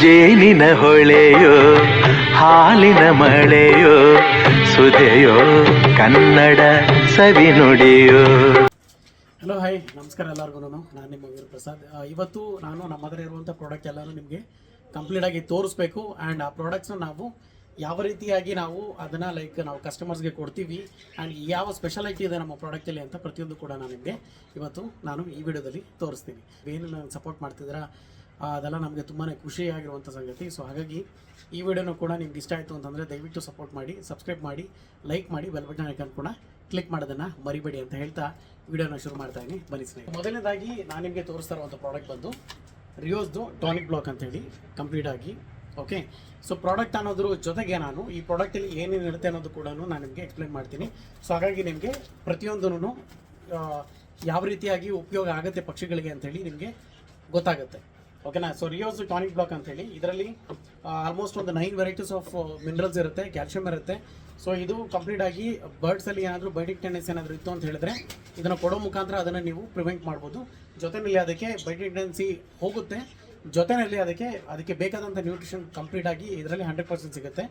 ಜೇನಿನ ಹೊಳೆಯೋ, ಹಾಲಿನ ಮಳೆಯೋ, ಸುದೆಯೋ, ಕನ್ನಡ ಸವಿ ನುಡಿಯೋ. ಹಲೋ ಹಾಯ್ ನಮಸ್ಕಾರ ಎಲ್ಲರಿಗೂ ನಾನು ನಿಮ್ಮ ವೀರಪ್ರಸಾದ್ ಇವತ್ತು ನಾನು ನಮ್ಮ ಹತ್ರ ಇರುವಂಥ ಪ್ರಾಡಕ್ಟ್ ಎಲ್ಲನೂ ನಿಮಗೆ ಕಂಪ್ಲೀಟಾಗಿ ತೋರಿಸ್ಬೇಕು. ಆ್ಯಂಡ್ ಆ ಪ್ರಾಡಕ್ಟ್ಸ್ನ ನಾವು ಯಾವ ರೀತಿಯಾಗಿ ನಾವು ಅದನ್ನು ಲೈಕ್ ನಾವು ಕಸ್ಟಮರ್ಸ್ಗೆ ಕೊಡ್ತೀವಿ ಆ್ಯಂಡ್ ಯಾವ ಸ್ಪೆಷಾಲಿಟಿ ಇದೆ ನಮ್ಮ ಪ್ರಾಡಕ್ಟಲ್ಲಿ ಅಂತ ಪ್ರತಿಯೊಂದು ಕೂಡ ನಾನು ನಿಮಗೆ ಇವತ್ತು ನಾನು ಈ ವಿಡಿಯೋದಲ್ಲಿ ತೋರಿಸ್ತೀನಿ. ಏನು ನಾನು ಸಪೋರ್ಟ್ ಮಾಡ್ತಿದ್ದೀರಾ? ಅದೆಲ್ಲ ನಮಗೆ ತುಂಬಾ ಖುಷಿಯಾಗಿರುವಂಥ ಸಂಗತಿ. ಸೊ ಹಾಗಾಗಿ ಈ ವಿಡಿಯೋನು ಕೂಡ ನಿಮ್ಗೆ ಇಷ್ಟ ಆಯಿತು ಅಂತಂದರೆ ದಯವಿಟ್ಟು ಸಪೋರ್ಟ್ ಮಾಡಿ ಸಬ್ಸ್ಕ್ರೈಬ್ ಮಾಡಿ ಲೈಕ್ ಮಾಡಿ ಬೆಲ್ ಬಟನ್ ಐಕನ್ ಕೂಡ ಕ್ಲಿಕ್ ಮಾಡೋದನ್ನು ಮರಿಬೇಡಿ ಅಂತ ಹೇಳ್ತಾ ವಿಡಿಯೋನ ಶುರು ಮಾಡ್ತಾ ಇದ್ದೀನಿ. ಬನ್ನಿ ಸ್ನೇಹಿತರೆ. ಮೊದಲನೇದಾಗಿ ನಾನು ನಿಮಗೆ ತೋರಿಸ್ತಾ ಇರುವಂಥ ಪ್ರಾಡಕ್ಟ್ ಬಂದು ರಿಯೋಸ್ದು ಟಾನಿಕ್ ಬ್ಲಾಕ್ ಅಂತೇಳಿ ಕಂಪ್ಲೀಟ್ ಆಗಿ ಓಕೆ ಸೊ ಪ್ರಾಡಕ್ಟ್ ಅನ್ನೋದ್ರ ಜೊತೆಗೆ ನಾನು ಈ ಪ್ರಾಡಕ್ಟಲ್ಲಿ ಏನೇನು ಇರುತ್ತೆ ಅನ್ನೋದು ಕೂಡ ನಾನು ನಿಮಗೆ ಎಕ್ಸ್ಪ್ಲೈನ್ ಮಾಡ್ತೀನಿ. ಸೊ ಹಾಗಾಗಿ ನಿಮಗೆ ಪ್ರತಿಯೊಂದೂ ಯಾವ ರೀತಿಯಾಗಿ ಉಪಯೋಗ ಆಗುತ್ತೆ ಪಕ್ಷಿಗಳಿಗೆ ಅಂತೇಳಿ ನಿಮಗೆ ಗೊತ್ತಾಗುತ್ತೆ. ಓಕೆನಾ ಸೊ ರಿಯೋಸ್ ಟಾನಿಕ್ ಬ್ಲಾಕ್ ಅಂತೇಳಿ ಇದರಲ್ಲಿ ಆಲ್ಮೋಸ್ಟ್ ಒಂದು ನೈನ್ ವೆರೈಟೀಸ್ ಆಫ್ ಮಿನರಲ್ಸ್ ಇರುತ್ತೆ ಕ್ಯಾಲ್ಶಿಯಂ ಇರುತ್ತೆ ಸೊ ಇದು ಕಂಪ್ಲೀಟ್ ಆಗಿ ಬರ್ಡ್ಸಲ್ಲಿ ಏನಾದರೂ ಬೈಟಿಕ್ ಟೆಂಡೆನ್ಸ್ ಏನಾದರೂ ಇತ್ತು ಅಂತ ಹೇಳಿದ್ರೆ ಇದನ್ನು ಕೊಡೋ ಮುಖಾಂತರ ಅದನ್ನು ನೀವು ಪ್ರಿವೆಂಟ್ ಮಾಡ್ಬೋದು ಜೊತೆಯಲ್ಲಿ ಅದಕ್ಕೆ ಬೈಟಿಕ್ ಟೆಂಡೆನ್ಸಿ ಹೋಗುತ್ತೆ ಜೊತೆಯಲ್ಲಿ ಅದಕ್ಕೆ ಅದಕ್ಕೆ ಬೇಕಾದಂಥ ನ್ಯೂಟ್ರಿಷನ್ ಕಂಪ್ಲೀಟ್ ಆಗಿ ಇದರಲ್ಲಿ ಹಂಡ್ರೆಡ್ ಪರ್ಸೆಂಟ್ ಸಿಗುತ್ತೆ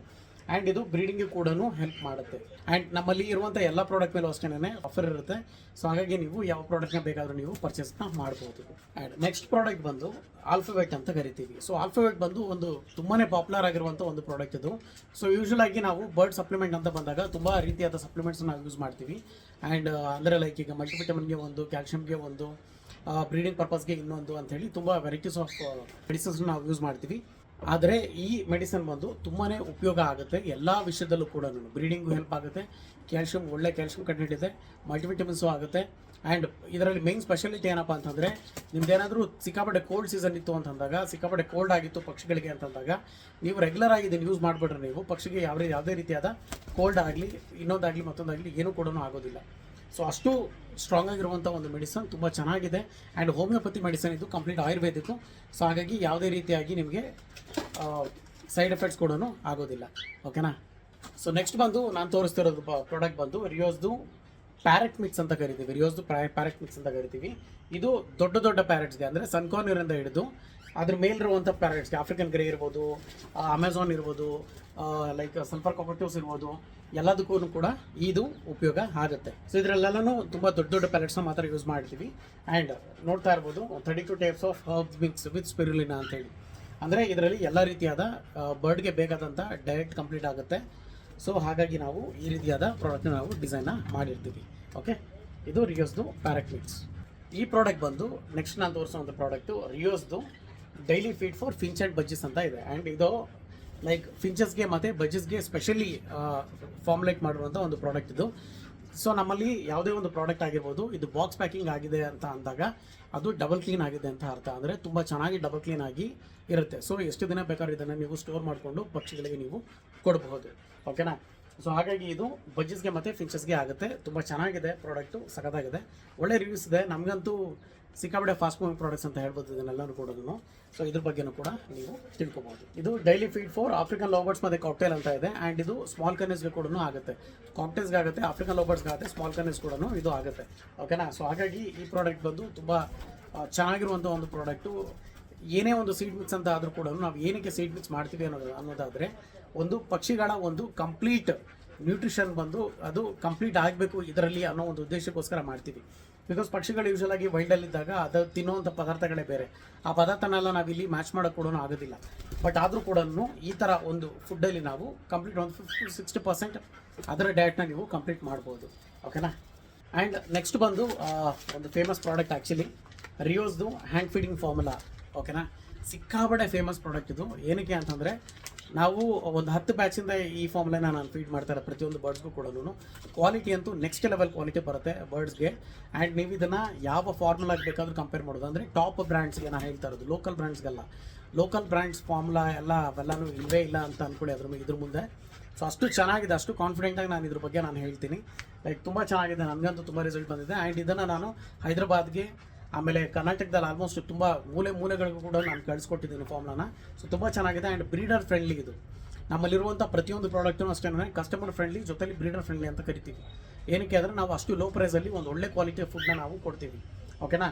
ಆ್ಯಂಡ್ ಇದು ಬ್ರೀಡಿಂಗ್ ಕೂಡ ಹೆಲ್ಪ್ ಮಾಡುತ್ತೆ. ಆ್ಯಂಡ್ ನಮ್ಮಲ್ಲಿ ಇರುವಂಥ ಎಲ್ಲ ಪ್ರಾಡಕ್ಟ್ ಮೇಲೂ ಅಷ್ಟೇ ಆಫರ್ ಇರುತ್ತೆ. ಸೊ ಹಾಗಾಗಿ ನೀವು ಯಾವ ಪ್ರಾಡಕ್ಟ್ನ ಬೇಕಾದರೂ ನೀವು ಪರ್ಚೇಸ್ನ ಮಾಡ್ಬೋದು. ಆ್ಯಂಡ್ ನೆಕ್ಸ್ಟ್ ಪ್ರಾಡಕ್ಟ್ ಬಂದು ಆಲ್ಫಾವೆಟ್ ಅಂತ ಕರಿತೀವಿ. ಸೊ ಆಲ್ಫಾವೆಟ್ ಬಂದು ಒಂದು ತುಂಬಾ ಪಾಪ್ಯುಲರ್ ಆಗಿರುವಂಥ ಒಂದು ಪ್ರಾಡಕ್ಟ್ ಇದು. ಸೊ ಯೂಶಲ್ ಆಗಿ ನಾವು ಬರ್ಡ್ ಸಪ್ಲಿಮೆಂಟ್ ಅಂತ ಬಂದಾಗ ತುಂಬ ರೀತಿಯಾದ ಸಪ್ಲಿಮೆಂಟ್ಸ್ ನಾವು ಯೂಸ್ ಮಾಡ್ತೀವಿ. ಆ್ಯಂಡ್ ಅಂದರೆ ಲೈಕ್ ಈಗ ಮಲ್ಟಿವಿಟಮಿನ್ಗೆ ಒಂದು ಕ್ಯಾಲ್ಶಿಯಮ್ಗೆ ಒಂದು ಬ್ರೀಡಿಂಗ್ ಪರ್ಪಸ್ಗೆ ಇನ್ನೊಂದು ಅಂತ ಹೇಳಿ ತುಂಬ ವೆರೈಟೀಸ್ ಆಫ್ ಮೆಡಿಸಿನ್ಸ್ ನಾವು ಯೂಸ್ ಮಾಡ್ತೀವಿ. ಆದರೆ ಈ ಮೆಡಿಸಿನ್ ಬಂದು ತುಂಬಾ ಉಪಯೋಗ ಆಗುತ್ತೆ. ಎಲ್ಲ ವಿಷಯದಲ್ಲೂ ಕೂಡ ಬ್ರೀಡಿಂಗು ಹೆಲ್ಪ್ ಆಗುತ್ತೆ. ಕ್ಯಾಲ್ಶಿಯಂ ಒಳ್ಳೆ ಕ್ಯಾಲ್ಶಿಯಂ ಕಂಟೆಂಟ್ ಇದೆ. ಮಲ್ಟಿವಿಟಮಿನ್ಸು ಆಗುತ್ತೆ. ಆ್ಯಂಡ್ ಇದರಲ್ಲಿ ಮೇನ್ ಸ್ಪೆಷಾಲಿಟಿ ಏನಪ್ಪ ಅಂತಂದರೆ, ನಿಮ್ದೇನಾದರೂ ಸಿಕ್ಕಾಪಟ್ಟೆ ಕೋಲ್ಡ್ ಸೀಸನ್ ಇತ್ತು ಅಂತಂದಾಗ, ಸಿಕ್ಕಾಪಟ್ಟೆ ಕೋಲ್ಡ್ ಆಗಿತ್ತು ಪಕ್ಷಿಗಳಿಗೆ ಅಂತಂದಾಗ, ನೀವು ರೆಗ್ಯುಲರ್ ಆಗಿ ಇದನ್ನು ಯೂಸ್ ಮಾಡಿಬಿಟ್ರೆ ನೀವು ಪಕ್ಷಿಗೆ ಯಾವ ಯಾವುದೇ ರೀತಿಯಾದ ಕೋಲ್ಡ್ ಆಗಲಿ, ಇನ್ನೊಂದಾಗಲಿ ಮತ್ತೊಂದಾಗಲಿ ಏನೂ ಕೂಡ ಆಗೋದಿಲ್ಲ. ಸೊ ಅಷ್ಟು ಸ್ಟ್ರಾಂಗ್ ಆಗಿರುವಂಥ ಒಂದು ಮೆಡಿಸನ್ ತುಂಬ ಚೆನ್ನಾಗಿದೆ. ಆ್ಯಂಡ್ ಹೋಮಿಯೋಪತಿ ಮೆಡಿಸನ್ ಇದು ಕಂಪ್ಲೀಟ್ ಆಯುರ್ವೇದಿಕ್ಕು. ಸೊ ಹಾಗಾಗಿ ಯಾವುದೇ ರೀತಿಯಾಗಿ ನಿಮಗೆ ಸೈಡ್ ಎಫೆಕ್ಟ್ಸ್ ಕೂಡ ಆಗೋದಿಲ್ಲ. ಓಕೆನಾ ಸೊ ನೆಕ್ಸ್ಟ್ ಬಂದು ನಾನು ತೋರಿಸ್ತಿರೋದು ಪ್ರಾಡಕ್ಟ್ ಬಂದು ರಿಯೋಸ್ದು ಪ್ಯಾರೆಟ್ ಮಿಕ್ಸ್ ಅಂತ ಕರಿತೀವಿ. ರಿಯೋಸ್ದು ಪ್ಯಾರೆಟ್ ಮಿಕ್ಸ್ ಅಂತ ಕರಿತೀವಿ. ಇದು ದೊಡ್ಡ ದೊಡ್ಡ ಪ್ಯಾರೆಟ್ಸ್ಗೆ ಅಂದರೆ ಸನ್ಕಾರ್ನಿರಿಂದ ಹಿಡಿದು ಅದ್ರ ಮೇಲಿರುವಂಥ ಪ್ಯಾರೆಟ್ಸ್ಗೆ ಆಫ್ರಿಕನ್ ಗ್ರೇ ಇರ್ಬೋದು ಅಮೆಝಾನ್ ಇರ್ಬೋದು ಲೈಕ್ ಸಲ್ಫರ್ ಕಾಕಟಿವ್ಸ್ ಇರ್ಬೋದು ಎಲ್ಲದಕ್ಕೂ ಕೂಡ ಇದು ಉಪಯೋಗ ಆಗುತ್ತೆ. ಸೊ ಇದರಲ್ಲೆಲ್ಲನೂ ತುಂಬ ದೊಡ್ಡ ದೊಡ್ಡ ಪ್ಯಾಲೆಟ್ಸ್ನ ಮಾತ್ರ ಯೂಸ್ ಮಾಡ್ತೀವಿ. ಆ್ಯಂಡ್ ನೋಡ್ತಾ ಇರ್ಬೋದು thirty two types of herb mix with spirulina ಅಂತೇಳಿ ಅಂದರೆ ಇದರಲ್ಲಿ ಎಲ್ಲ ರೀತಿಯಾದ ಬರ್ಡ್ಗೆ ಬೇಕಾದಂಥ ಡೈರೆಕ್ಟ್ ಕಂಪ್ಲೀಟ್ ಆಗುತ್ತೆ. ಸೊ ಹಾಗಾಗಿ ನಾವು ಈ ರೀತಿಯಾದ ಪ್ರಾಡಕ್ಟ್ನ ನಾವು ಡಿಸೈನ್ನ ಮಾಡಿರ್ತೀವಿ. ಓಕೆ ಇದು ರಿಯೋಸ್ದು ಪ್ಯಾರೆಟ್ ಮಿಕ್ಸ್ ಈ ಪ್ರಾಡಕ್ಟ್ ಬಂದು ನೆಕ್ಸ್ಟ್ ನಾನು ತೋರಿಸೋ ಒಂದು product ರಿಯೋಸ್ದು daily feed for finch and budgies ಅಂತ ಇದೆ. ಆ್ಯಂಡ್ ಇದು ಲೈಕ್ ಫಿಂಚಸ್ಗೆ ಮತ್ತು ಬಜ್ಜಸ್ಗೆ ಸ್ಪೆಷಲಿ ಫಾರ್ಮುಲೇಟ್ ಮಾಡಿರುವಂಥ ಒಂದು ಪ್ರಾಡಕ್ಟ್ ಇದು. ಸೊ ನಮ್ಮಲ್ಲಿ ಯಾವುದೇ ಒಂದು ಪ್ರಾಡಕ್ಟ್ ಆಗಿರ್ಬೋದು, ಇದು ಬಾಕ್ಸ್ ಪ್ಯಾಕಿಂಗ್ ಆಗಿದೆ ಅಂತ ಅಂದಾಗ, ಅದು ಡಬಲ್ ಕ್ಲೀನ್ ಆಗಿದೆ ಅಂತ ಅರ್ಥ. ಅಂದರೆ ತುಂಬ ಚೆನ್ನಾಗಿ ಡಬಲ್ ಕ್ಲೀನ್ ಆಗಿ ಇರುತ್ತೆ. ಸೊ ಎಷ್ಟು ದಿನ ಬೇಕಾದ್ರೂ ಇದನ್ನು ನೀವು ಸ್ಟೋರ್ ಮಾಡಿಕೊಂಡು ಪಕ್ಷಿಗಳಿಗೆ ನೀವು ಕೊಡಬಹುದು. ಓಕೆನಾ ಸೊ ಹಾಗಾಗಿ ಇದು ಬಜ್ಜಸ್ಗೆ ಮತ್ತು ಫಿಂಚಸ್ಗೆ ಆಗುತ್ತೆ. ತುಂಬ ಚೆನ್ನಾಗಿದೆ ಪ್ರಾಡಕ್ಟು ಸಖತ್ತಾಗಿದೆ. ಒಳ್ಳೆ ರಿವ್ಯೂಸ್ ಇದೆ. ನಮಗಂತೂ ಸಿಕ್ಕಾಪಟ್ಟೆ ಫಾಸ್ಟ್ ಮೂವಿಂಗ್ ಪ್ರಾಡಕ್ಟ್ಸ್ ಅಂತ ಹೇಳ್ಬೋದು ಇದನ್ನೆಲ್ಲರೂ ಕೂಡ ಸೊ ಇದ್ರ ಬಗ್ಗೆನೂ ಕೂಡ ನೀವು ತಿಳ್ಕೊಬೋದು. ಇದು daily feed for African lovebirds ಮತ್ತು ಕಾಕ್ಟೇಲ್ ಅಂತ ಇದೆ. ಆ್ಯಂಡ್ ಇದು ಸ್ಮಾಲ್ ಕನ್ನೆಸ್ಗೆ ಕೂಡ ಆಗುತ್ತೆ. ಕಾಕ್ಟೇಲ್ಸ್ಗೆ ಆಫ್ರಿಕನ್ ಲೋಬರ್ಟ್ಸ್ಗೆ ಆಗುತ್ತೆ ಸ್ಮಾಲ್ ಕನ್ನೆಸ್ ಕೂಡ ಇದು ಆಗುತ್ತೆ. ಓಕೆನಾ ಸೊ ಹಾಗಾಗಿ ಈ ಪ್ರಾಡಕ್ಟ್ ಬಂದು ತುಂಬ ಚೆನ್ನಾಗಿರುವಂಥ ಒಂದು ಪ್ರಾಡಕ್ಟು ಏನೇ ಒಂದು ಸೀಡ್ ಮಿಕ್ಸ್ ಅಂತ ಆದರೂ ಕೂಡ ನಾವು ಏನಕ್ಕೆ ಸೀಡ್ ಮಿಕ್ಸ್ ಮಾಡ್ತೀವಿ ಅನ್ನೋದು ಅನ್ನೋದಾದರೆ, ಒಂದು ಪಕ್ಷಿಗಳ ಒಂದು ಕಂಪ್ಲೀಟ್ ನ್ಯೂಟ್ರಿಷನ್ ಬಂದು ಅದು ಕಂಪ್ಲೀಟ್ ಆಗಬೇಕು ಇದರಲ್ಲಿ ಅನ್ನೋ ಒಂದು ಉದ್ದೇಶಕ್ಕೋಸ್ಕರ ಮಾಡ್ತೀವಿ. ಬಿಕಾಸ್ ಪಕ್ಷಿಗಳು ಯೂಶಲ್ ಆಗಿ ವೈಲ್ಡಲ್ಲಿದ್ದಾಗ ಅದು ತಿನ್ನುವಂಥ ಪದಾರ್ಥಗಳೇ ಬೇರೆ. ಆ ಪದಾರ್ಥನೆಲ್ಲ ನಾವಿಲ್ಲಿ ಮ್ಯಾಚ್ ಮಾಡೋಕ್ಕೆ ಕೂಡ ಆಗೋದಿಲ್ಲ. ಬಟ್ ಆದರೂ ಕೂಡ ಈ ಥರ ಒಂದು ಫುಡ್ಡಲ್ಲಿ ನಾವು ಕಂಪ್ಲೀಟ್ ಒಂದು ಫಿಫ್ಟಿ ಸಿಕ್ಸ್ಟಿ ಪರ್ಸೆಂಟ್ ಅದರ ಡಯಟ್ನ ನೀವು ಕಂಪ್ಲೀಟ್ ಮಾಡ್ಬೋದು. ಓಕೆನಾ ಆ್ಯಂಡ್ ನೆಕ್ಸ್ಟ್ ಬಂದು ಒಂದು ಫೇಮಸ್ ಪ್ರಾಡಕ್ಟ್ ಆ್ಯಕ್ಚುಲಿ ರಿಯೋಸ್ದು ಹ್ಯಾಂಡ್ ಫೀಡಿಂಗ್ ಫಾರ್ಮುಲಾ ಓಕೆನಾ ಸಿಕ್ಕಾಬಡೆ ಫೇಮಸ್ ಪ್ರಾಡಕ್ಟ್ ಇದು. ಏನಕ್ಕೆ ಅಂತಂದರೆ ನಾವು ಒಂದು ಹತ್ತು ಬ್ಯಾಚಿಂದ ಈ ಫಾರ್ಮ್ಲೆ ನಾನು ಫೀಡ್ ಮಾಡ್ತಾರೆ ಪ್ರತಿಯೊಂದು ಬರ್ಡ್ಸ್ಗೂ ಕೂಡ ಕ್ವಾಲಿಟಿ ಅಂತೂ ನೆಕ್ಸ್ಟ್ ಲೆವೆಲ್ ಕ್ವಾಲಿಟಿ ಬರುತ್ತೆ ಬರ್ಡ್ಸ್ಗೆ ಆ್ಯಂಡ್ ನೀವು ಇದನ್ನು ಯಾವ ಫಾರ್ಮುಲಾಗೆ ಬೇಕಾದರೂ ಕಂಪೇರ್ ಮಾಡೋದು ಅಂದರೆ ಟಾಪ್ ಬ್ರ್ಯಾಂಡ್ಸ್ಗೆ ನಾನು ಹೇಳ್ತಾ ಇರೋದು ಲೋಕಲ್ ಬ್ರ್ಯಾಂಡ್ಸ್ಗೆಲ್ಲ ಲೋಕಲ್ ಬ್ರ್ಯಾಂಡ್ಸ್ ಫಾರ್ಮುಲಾ ಎಲ್ಲ ಅವೆಲ್ಲನೂ ಇಲ್ಲವೇ ಇಲ್ಲ ಅಂತ ಅಂದ್ಕೊಳ್ಳಿ ಅದ್ರ ಇದ್ರ ಮುಂದೆ. ಸೊ ಅಷ್ಟು ಚೆನ್ನಾಗಿದೆ, ಅಷ್ಟು ಕಾನ್ಫಿಡೆಂಟಾಗಿ ನಾನು ಇದ್ರ ಬಗ್ಗೆ ನಾನು ಹೇಳ್ತೀನಿ. ಲೈಕ್ ತುಂಬ ಚೆನ್ನಾಗಿದೆ, ನನಗಂತೂ ತುಂಬ ರಿಸಲ್ಟ್ ಬಂದಿದೆ. ಆ್ಯಂಡ್ ಇದನ್ನು ನಾನು ಹೈದರಾಬಾದ್ಗೆ ಆಮೇಲೆ ಕರ್ನಾಟಕದಲ್ಲಿ ಆಲ್ಮೋಸ್ಟ್ ತುಂಬ ಮೂಲೆ ಮೂಲೆಗಳಿಗೂ ಕೂಡ ನಾನು ಕಳಿಸ್ಕೊಟ್ಟಿದ್ದೀನಿ ಫಾರ್ಮ್ಲನ ಸೊ ತುಂಬ ಚೆನ್ನಾಗಿದೆ ಆ್ಯಂಡ್ ಬ್ರೀಡರ್ ಫ್ರೆಂಡ್ಲಿ ಇದು. ನಮ್ಮಲ್ಲಿರುವಂಥ ಪ್ರತಿಯೊಂದು ಪ್ರಾಡಕ್ಟನ್ನು ಅಷ್ಟೇ ಕಸ್ಟಮರ್ ಫ್ರೆಂಡ್ಲಿ ಜೊತೆಲಿ ಬ್ರೀಡರ್ ಫ್ರೆಂಡ್ಲಿ ಅಂತ ಕರಿತೀವಿ. ಏನಕ್ಕೆ ಅಂದರೆ ನಾವು ಅಷ್ಟು ಲೋ ಪ್ರೈಸಲ್ಲಿ ಒಂದು ಒಳ್ಳೆ ಕ್ವಾಲಿಟಿ ಫುಡ್ನ ನಾವು ಕೊಡ್ತೀವಿ. ಓಕೆನಾ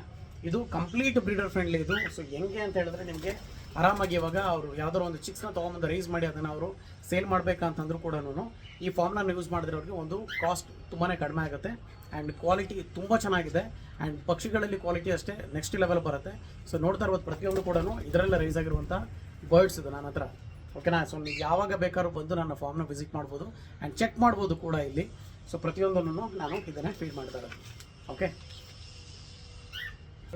ಇದು ಕಂಪ್ಲೀಟ್ ಬ್ರೀಡರ್ ಫ್ರೆಂಡ್ಲಿ ಇದು. ಸೊ ಹೆಂಗೆ ಅಂತ ಹೇಳಿದ್ರೆ ನಿಮಗೆ ಆರಾಮಾಗಿ ಇವಾಗ ಅವರು ಯಾವ್ದಾದ್ರು ಒಂದು ಚಿಕ್ಸ್ನ ತೊಗೊಂಬಂದು ರೈಸ್ ಮಾಡಿ ಅದನ್ನು ಅವರು ಸೇಲ್ ಮಾಡಬೇಕಂತಂದ್ರೂ ಕೂಡ ಈ ಫಾರ್ಮ್ನ ಯೂಸ್ ಮಾಡಿದ್ರೆ ಅವ್ರಿಗೆ ಒಂದು ಕಾಸ್ಟ್ ತುಂಬಾ ಕಡಿಮೆ ಆಗುತ್ತೆ. ಆ್ಯಂಡ್ ಕ್ವಾಲಿಟಿ ತುಂಬ ಚೆನ್ನಾಗಿದೆ. ಆ್ಯಂಡ್ ಪಕ್ಷಿಗಳಲ್ಲಿ ಕ್ವಾಲಿಟಿ ಅಷ್ಟೇ ನೆಕ್ಸ್ಟ್ ಲೆವೆಲ್ ಬರುತ್ತೆ. ಸೊ ನೋಡ್ತಾ ಇರೋದು ಪ್ರತಿಯೊಂದು ಕೂಡ ಇದರಲ್ಲೇ ರೈಸ್ ಆಗಿರುವಂಥ ಬರ್ಡ್ಸ್ ಇದು ನನ್ನ ಹತ್ರ. ಓಕೆನಾ ಸೊ ನೀವು ಯಾವಾಗ ಬೇಕಾದ್ರೂ ಬಂದು ನನ್ನ ಫಾರ್ಮ್ನ ವಿಸಿಟ್ ಮಾಡ್ಬೋದು. ಆ್ಯಂಡ್ ಚೆಕ್ ಮಾಡ್ಬೋದು ಕೂಡ ಇಲ್ಲಿ. ಸೊ ಪ್ರತಿಯೊಂದನ್ನು ನಾನು ಇದನ್ನು ಫೀಡ್ ಮಾಡ್ತಾ ಓಕೆ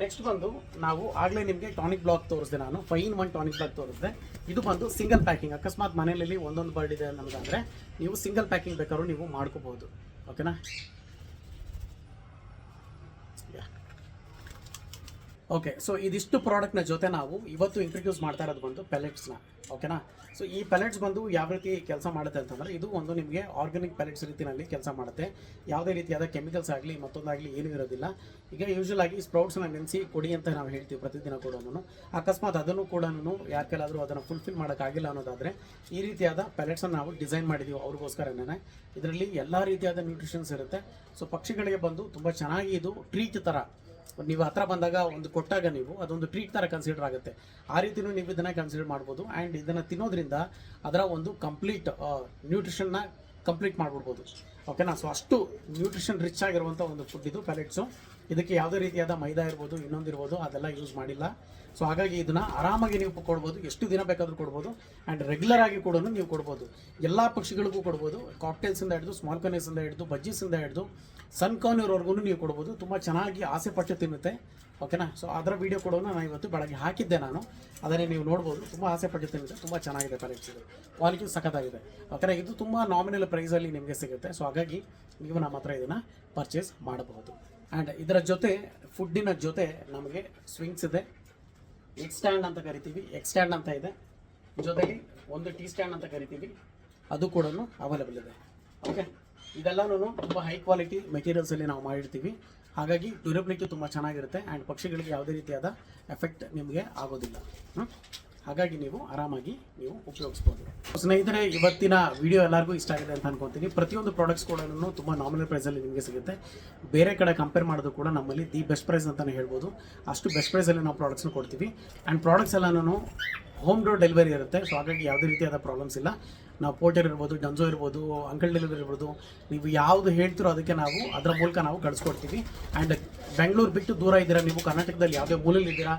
ನೆಕ್ಸ್ಟ್ ಬಂದು ನಾವು ಆಗಲೇ ನಿಮಗೆ ಟಾನಿಕ್ ಬ್ಲಾಕ್ ತೋರಿಸಿದೆ ನಾನು. ಫೈನ್ ಒನ್ ಟಾನಿಕ್ ಬ್ಲಾಕ್ ತೋರಿಸಿದೆ. ಇದು ಬಂದು ಸಿಂಗಲ್ ಪ್ಯಾಕಿಂಗ್ ಅಕಸ್ಮಾತ್ ಮನೆಯಲ್ಲಿ ಒಂದೊಂದು ಬರ್ಡ್ ಇದೆ ನಮಗಂದರೆ ನೀವು ಸಿಂಗಲ್ ಪ್ಯಾಕಿಂಗ್ ಬೇಕಾದ್ರೂ ನೀವು ಮಾಡ್ಕೋಬೋದು ಓಕೆನಾ ಓಕೆ ಸೊ ಇದಿಷ್ಟು ಪ್ರಾಡಕ್ಟ್ನ ಜೊತೆ ನಾವು ಇವತ್ತು ಇಂಟ್ರಡ್ಯೂಸ್ ಮಾಡ್ತಾ ಇರೋದು ಬಂದು ಪೆಲೆಟ್ಸ್ನ ಓಕೆನಾ ಸೊ ಈ ಪೆಲೆಟ್ಸ್ ಬಂದು ಯಾವ ರೀತಿ ಕೆಲಸ ಮಾಡುತ್ತೆ ಅಂತಂದರೆ ಇದು ಒಂದು ನಿಮಗೆ ಆರ್ಗ್ಯಾನಿಕ್ ಪೆಲೆಟ್ಸ್ ರೀತಿಯಲ್ಲಿ ಕೆಲಸ ಮಾಡುತ್ತೆ. ಯಾವುದೇ ರೀತಿಯಾದ ಕೆಮಿಕಲ್ಸ್ ಆಗಲಿ ಮತ್ತೊಂದಾಗಲಿ ಏನೂ ಇರೋದಿಲ್ಲ. ಈಗ ಯೂಶಲ್ ಆಗಿ ಸ್ಪ್ರೌಟ್ಸ್ನ ನೆನೆಸಿ ಕೊಡಿ ಅಂತ ನಾವು ಹೇಳ್ತೀವಿ ಪ್ರತಿದಿನ ಕೂಡ ಅಕಸ್ಮಾತ್ ಅದನ್ನು ಕೂಡ ಯಾರ ಕೈಲಾದರೂ ಅದನ್ನು ಫುಲ್ಫಿಲ್ ಮಾಡೋಕ್ಕಾಗಿಲ್ಲ ಅನ್ನೋದಾದರೆ ಈ ರೀತಿಯಾದ ಪೆಲೆಟ್ಸನ್ನು ನಾವು ಡಿಸೈನ್ ಮಾಡಿದ್ದೀವಿ ಅವ್ರಿಗೋಸ್ಕರನೇ ಇದರಲ್ಲಿ ಎಲ್ಲ ರೀತಿಯಾದ ನ್ಯೂಟ್ರಿಷನ್ಸ್ ಇರುತ್ತೆ. ಸೊ ಪಕ್ಷಿಗಳಿಗೆ ಬಂದು ತುಂಬ ಚೆನ್ನಾಗಿ ಇದು ಟ್ರೀಟ್ ಥರ ನೀವು ಹತ್ರ ಬಂದಾಗ ಒಂದು ಕೊಟ್ಟಾಗ ನೀವು ಅದೊಂದು ಟ್ರೀಟ್ ಥರ ಕನ್ಸಿಡರ್ ಆಗುತ್ತೆ. ಆ ರೀತಿನೂ ನೀವು ಇದನ್ನು ಕನ್ಸಿಡರ್ ಮಾಡ್ಬೋದು ಆ್ಯಂಡ್ ಇದನ್ನು ತಿನ್ನೋದ್ರಿಂದ ಅದರ ಒಂದು ಕಂಪ್ಲೀಟ್ ನ್ಯೂಟ್ರಿಷನ್ನ ಕಂಪ್ಲೀಟ್ ಮಾಡಿಬಿಡ್ಬೋದು. ಓಕೆನಾ ಸೊ ಅಷ್ಟು ನ್ಯೂಟ್ರಿಷನ್ ರಿಚ್ ಆಗಿರುವಂಥ ಒಂದು ಫುಡ್ ಇದು ಪೆಲೆಟ್ಸು ಇದಕ್ಕೆ ಯಾವುದೇ ರೀತಿಯಾದ ಮೈದಾ ಇರ್ಬೋದು, ಇನ್ನೊಂದು ಇರ್ಬೋದು, ಅದೆಲ್ಲ ಯೂಸ್ ಮಾಡಿಲ್ಲ. ಸೊ ಹಾಗಾಗಿ ಇದನ್ನು ಆರಾಮಾಗಿ ನೀವು ಕೊಡ್ಬೋದು, ಎಷ್ಟು ದಿನ ಬೇಕಾದರೂ ಕೊಡ್ಬೋದು ಆ್ಯಂಡ್ ರೆಗ್ಯುಲರ್ ಆಗಿ ಕೂಡ ನೀವು ಕೊಡ್ಬೋದು. ಎಲ್ಲ ಪಕ್ಷಿಗಳಿಗೂ ಕೊಡ್ಬೋದು. ಕಾಕ್ಟೇಲ್ಸಿಂದ ಹಿಡಿದು ಸ್ಮಾಲ್ ಕನೇಸಿಂದ ಹಿಡಿದು ಬಜ್ಜೀಸಿಂದ ಹಿಡಿದು ಸನ್ ಕಾರ್ನಿವರೆಗೂ ನೀವು ಕೊಡ್ಬೋದು. ತುಂಬ ಚೆನ್ನಾಗಿ ಆಸೆ ಪಟ್ಟು ತಿನ್ನುತ್ತೆ. ಓಕೆನಾ ಸೊ ಅದರ ವೀಡಿಯೋ ಕೂಡ ನಾನು ಇವತ್ತು ಬೆಳಗ್ಗೆ ಹಾಕಿದ್ದೆ ನಾನು. ಅದನ್ನೇ ನೀವು ನೋಡ್ಬೋದು. ತುಂಬ ಆಸೆ ಪಟ್ಟು ತಿನ್ನುತ್ತೆ. ತುಂಬ ಚೆನ್ನಾಗಿದೆ ಇದು. ಕ್ವಾಲಿಟಿ ಸಖತ್ತಾಗಿದೆ. ಓಕೆನಾ ಇದು ತುಂಬ ನಾಮಿನಲ್ ಪ್ರೈಸಲ್ಲಿ ನಿಮಗೆ ಸಿಗುತ್ತೆ. ಸೊ ಹಾಗಾಗಿ ನೀವು ನಮ್ಮ ಹತ್ರ ಇದನ್ನು ಪರ್ಚೇಸ್ ಮಾಡಬಹುದು. ಆ್ಯಂಡ್ ಇದರ ಜೊತೆ ಫುಡ್ಡಿನ ಜೊತೆ ನಮಗೆ ಸ್ವಿಂಗ್ಸ್ ಇದೆ. ಎಗ್ ಸ್ಟ್ಯಾಂಡ್ ಅಂತ ಕರಿತೀವಿ ಎಗ್ ಸ್ಟ್ಯಾಂಡ್ ಅಂತ ಇದೆ. ಜೊತೆಗೆ ಒಂದು ಟೀ ಸ್ಟ್ಯಾಂಡ್ ಅಂತ ಕರಿತೀವಿ. ಅದು ಕೂಡ ಅವೈಲೇಬಲ್ ಇದೆ. ಓಕೆ ಇದೆಲ್ಲನೂ ತುಂಬ ಹೈ ಕ್ವಾಲಿಟಿ ಮೆಟೀರಿಯಲ್ಸಲ್ಲಿ ನಾವು ಮಾಡಿರ್ತೀವಿ. ಹಾಗಾಗಿ ಡ್ಯೂರಬಿಲಿಟಿ ತುಂಬ ಚೆನ್ನಾಗಿರುತ್ತೆ. ಆ್ಯಂಡ್ ಪಕ್ಷಿಗಳಿಗೆ ಯಾವುದೇ ರೀತಿಯಾದ ಎಫೆಕ್ಟ್ ನಿಮಗೆ ಆಗೋದಿಲ್ಲ? ಹಾಗಾಗಿ ನೀವು ಆರಾಮಾಗಿ ನೀವು ಉಪಯೋಗಿಸ್ಬೋದು. ಸ್ನೇಹಿತರೆ, ಇವತ್ತಿನ ವಿಡಿಯೋ ಎಲ್ಲರಿಗೂ ಇಷ್ಟ ಆಗಿದೆ ಅಂತ ಅನ್ಕೊಂತೀನಿ. ಪ್ರತಿಯೊಂದು ಪ್ರಾಡಕ್ಟ್ಸ್ ಕೂಡ ತುಂಬ ನಾಮಿನಲ್ ಪ್ರೈಸಲ್ಲಿ ನಿಮಗೆ ಸಿಗುತ್ತೆ. ಬೇರೆ ಕಡೆ ಕಂಪೇರ್ ಮಾಡೋದು ಕೂಡ ನಮ್ಮಲ್ಲಿ ದಿ ಬೆಸ್ಟ್ ಪ್ರೈಸ್ ಅಂತಲೇ ಹೇಳ್ಬೋದು. ಅಷ್ಟು ಬೆಸ್ಟ್ ಪ್ರೈಸಲ್ಲಿ ನಾವು ಪ್ರಾಡಕ್ಟ್ಸ್ನ ಕೊಡ್ತೀವಿ. ಆ್ಯಂಡ್ ಪ್ರಾಡಕ್ಟ್ಸ್ ಎಲ್ಲನೂ ಹೋಮ್ ಡೋರ್ ಡೆಲಿವರಿ ಇರುತ್ತೆ. ಸೊ ಹಾಗಾಗಿ ಯಾವುದೇ ರೀತಿಯಾದ ಪ್ರಾಬ್ಲಮ್ಸ್ ಇಲ್ಲ. ನಾವು ಪೋರ್ಟರ್ ಇರ್ಬೋದು ಡಂಜೋ ಇರ್ಬೋದು ಅಂಕಲ್ ಡೆಲಿವರಿ ಇರ್ಬೋದು, ನೀವು ಯಾವುದು ಹೇಳ್ತಿರೋ ಅದಕ್ಕೆ ನಾವು ಅದರ ಮೂಲಕ ನಾವು ಕಳಿಸ್ಕೊಡ್ತೀವಿ. ಆ್ಯಂಡ್ ಬೆಂಗಳೂರು ಬಿಟ್ಟು ದೂರ ಇದ್ದೀರಾ, ನೀವು ಕರ್ನಾಟಕದಲ್ಲಿ ಯಾವುದೇ ಮೂಲೆಯಲ್ಲಿ ಇದ್ದೀರಾ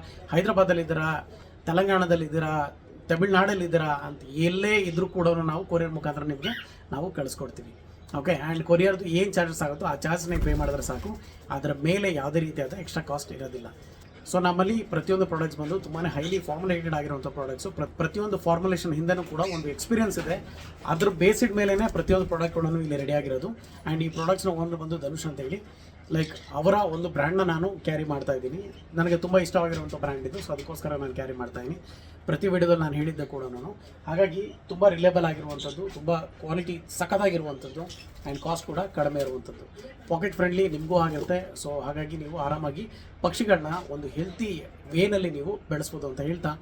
ಹೈದರಾಬಾದಲ್ಲಿ ತಮಿಳ್ನಾಡಲ್ಲಿದ್ದೀರಾ ಅಂತ ಎಲ್ಲೇ ಇದ್ರೂ ಕೂಡ ನಾವು ಕೊರಿಯರ್ ಮುಖಾಂತರ ನಿಮಗೆ ನಾವು ಕಳಿಸ್ಕೊಡ್ತೀವಿ. ಓಕೆ ಆ್ಯಂಡ್ ಕೊರಿಯರ್ದು ಏನು ಚಾರ್ಜಸ್ ಆಗುತ್ತೋ ಆ ಚಾರ್ಜ್ ನೀವು ಪೇ ಮಾಡಿದ್ರೆ ಸಾಕು. ಅದರ ಮೇಲೆ ಯಾವುದೇ ರೀತಿಯಾದ ಎಕ್ಸ್ಟ್ರಾ ಕಾಸ್ಟ್ ಇರೋದಿಲ್ಲ. ಸೊ ನಮ್ಮಲ್ಲಿ ಪ್ರತಿಯೊಂದು ಪ್ರಾಡಕ್ಟ್ಸ್ ಬಂದು ತುಂಬಾ ಹೈಲಿ ಫಾರ್ಮುಲೇಟೆಡ್ ಆಗಿರುವಂಥ ಪ್ರಾಡಕ್ಟ್ಸು ಪ್ರತಿಯೊಂದು ಫಾರ್ಮುಲೇಷನ್ ಹಿಂದೆನೂ ಕೂಡ ಒಂದು ಎಕ್ಸ್ಪೀರಿಯನ್ಸ್ ಇದೆ. ಅದ್ರ ಬೇಸಿಡ್ ಮೇಲೇ ಪ್ರತಿಯೊಂದು ಪ್ರಾಡಕ್ಟ್ ಕೂಡ ಇಲ್ಲಿ ರೆಡಿ ಆಗಿರೋದು. ಆ್ಯಂಡ್ ಈ ಪ್ರಾಡಕ್ಟ್ಸ್ನ ಒಂದು ಬಂದು ಧನುಷ್ ಅಂತ ಹೇಳಿ ಲೈಕ್ ಅವರ ಒಂದು ಬ್ರ್ಯಾಂಡ್ನ ನಾನು ಕ್ಯಾರಿ ಮಾಡ್ತಾ ಇದ್ದೀನಿ. ನನಗೆ ತುಂಬ ಇಷ್ಟವಾಗಿರುವಂಥ ಬ್ರ್ಯಾಂಡ್ ಇದು. ಸೊ ಅದಕ್ಕೋಸ್ಕರ ನಾನು ಕ್ಯಾರಿ ಮಾಡ್ತಾ ಇದ್ದೀನಿ. ಪ್ರತಿ ವಿಡಿಯೋದಲ್ಲಿ ನಾನು ಹೇಳಿದ್ದೆ ಕೂಡ ನಾನು. ಹಾಗಾಗಿ ತುಂಬ ರಿಲೇಬಲ್ ಆಗಿರುವಂಥದ್ದು, ತುಂಬ ಕ್ವಾಲಿಟಿ ಸಖತ್ತಾಗಿರುವಂಥದ್ದು ಆ್ಯಂಡ್ ಕಾಸ್ಟ್ ಕೂಡ ಕಡಿಮೆ ಇರುವಂಥದ್ದು. ಪಾಕೆಟ್ ಫ್ರೆಂಡ್ಲಿ ನಿಮಗೂ ಆಗಿರುತ್ತೆ. ಸೊ ಹಾಗಾಗಿ ನೀವು ಆರಾಮಾಗಿ ಪಕ್ಷಿಗಳನ್ನ ಒಂದು ಹೆಲ್ತಿ ವೇನಲ್ಲಿ ನೀವು ಬೆಳೆಸ್ಬೋದು ಅಂತ ಹೇಳ್ತಾ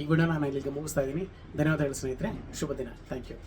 ಈ ವಿಡಿಯೋನ ನಾನು ಇಲ್ಲಿಗೆ ಮುಗಿಸ್ತಾ ಇದ್ದೀನಿ. ಧನ್ಯವಾದಗಳು ಸ್ನೇಹಿತರೆ. ಶುಭ ದಿನ. Thank you